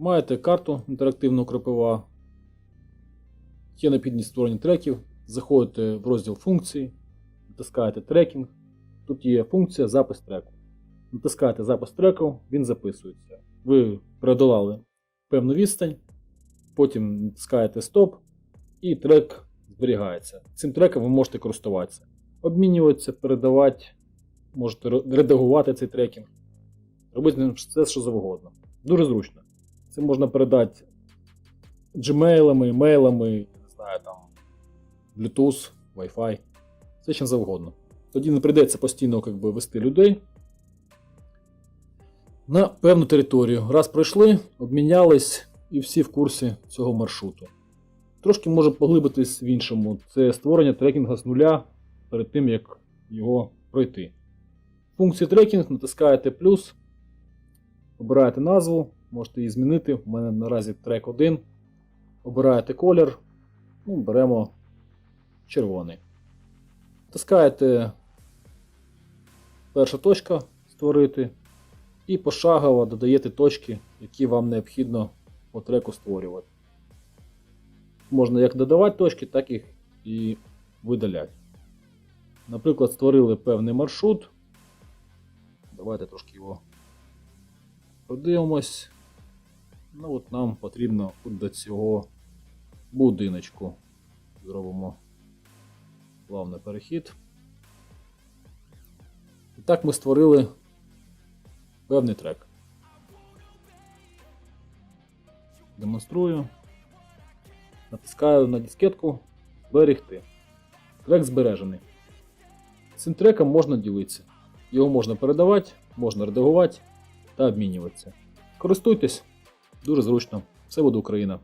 Маєте карту інтерактивного кропива. Є необхідність створення треків. Заходите в розділ функції, натискаєте трекінг. Тут є функція запис треку. Натискаєте запис треку, він записується. Ви преодолали певну відстань, потім натискаєте стоп, і трек зберігається. Цим треком ви можете користуватися. Обмінюватися, передавати, можете редагувати цей трекінг, робити все, що завгодно. Дуже зручно. Це можна передати Gmailами, мейлами, не знаю, там, Bluetooth, Wi-Fi, все чим завгодно. Тоді не прийдеться постійно як би, вести людей на певну територію. Раз пройшли, обмінялись і всі в курсі цього маршруту. Трошки може поглибитись в іншому. Це створення трекінга з нуля перед тим, як його пройти. Функції трекінг натискаєте плюс, обираєте назву, можете її змінити. У мене наразі трек 1. Обираєте колір. Ну, беремо червоний. Натискаєте перша точка створити. І пошагово додаєте точки, які вам необхідно по треку створювати. Можна як додавати точки, так їх і видаляти. Наприклад, створили певний маршрут. Давайте трошки його подивимось. Ну от нам потрібно от до цього будиночку. Зробимо плавний перехід. І так ми створили певний трек. Демонструю. Натискаю на дискетку Зберегти. Трек збережений. Цим треком можна ділитися. Його можна передавати, можна редагувати та обмінюватися. Користуйтесь, дуже зручно. Все буде Україна.